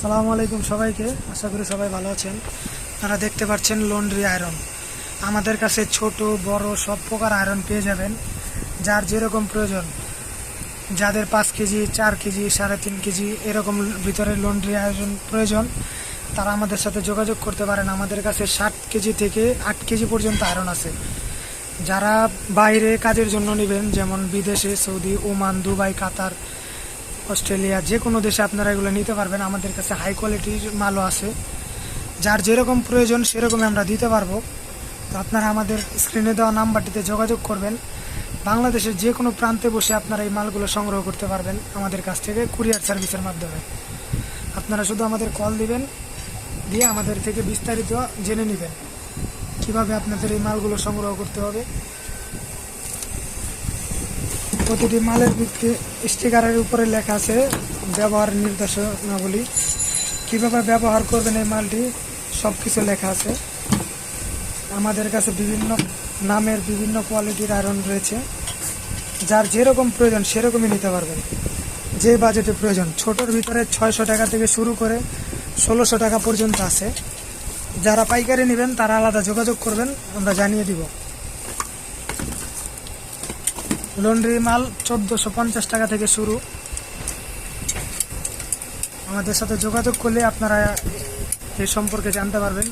সালামু আলাইকুম সবাইকে। আশা করি সবাই ভালো আছেন। তারা দেখতে পাচ্ছেন লন্ড্রি আয়রন। আমাদের কাছে ছোট, বড় সব প্রকার আয়রন পেয়ে যাবেন, যার যেরকম প্রয়োজন। যাদের পাঁচ কেজি, চার কেজি, সাড়ে তিন কেজি এরকম ভিতরে লন্ড্রি আয়রন প্রয়োজন, তারা আমাদের সাথে যোগাযোগ করতে পারেন। আমাদের কাছে ষাট কেজি থেকে আট কেজি পর্যন্ত আয়রন আছে। যারা বাইরে কাজের জন্য নেবেন, যেমন বিদেশে Saudi, Oman, Dubai, Qatar Australia, যে কোনো দেশে আপনারা এগুলো নিতে পারবেন। আমাদের কাছে হাই কোয়ালিটির মালও আছে। যার যেরকম প্রয়োজন, সেরকমই আমরা দিতে পারব। তো আপনারা আমাদের স্ক্রিনে দেওয়া নাম্বারটিতে যোগাযোগ করবেন। বাংলাদেশের যে কোনো প্রান্তে বসে আপনারা এই মালগুলো সংগ্রহ করতে পারবেন আমাদের কাছ থেকে কুরিয়ার সার্ভিসের মাধ্যমে। আপনারা শুধু আমাদের কল দিবেন, দিয়ে আমাদের থেকে বিস্তারিত জেনে নেবেন। কীভাবে আপনাদের এই মালগুলো সংগ্রহ করতে হবে প্রতিটি মালের ভিত্তি স্টিকারের উপরে লেখা আছে ব্যবহার নির্দেশনাবলী। কীভাবে ব্যবহার করবেন এই মালটি? সব কিছু লেখা আছে। আমাদের কাছে বিভিন্ন নামের বিভিন্ন কোয়ালিটির আয়রন রয়েছে। যার যেরকম প্রয়োজন সেরকমই নিতে পারবেন। যে বাজেটে প্রয়োজন। ছোটোর ভিতরে ছয়শো টাকা থেকে শুরু করে ষোলোশো টাকা পর্যন্ত আছে। যারা পাইকারি নেবেন তারা আলাদা যোগাযোগ করবেন, আমরা জানিয়ে দিব। লন্ড্রি মাল চোদ্দোশো পঞ্চাশ টাকা থেকে শুরু। আমাদের সাথে যোগাযোগ করলে আপনারা এ সম্পর্কে জানতে পারবেন।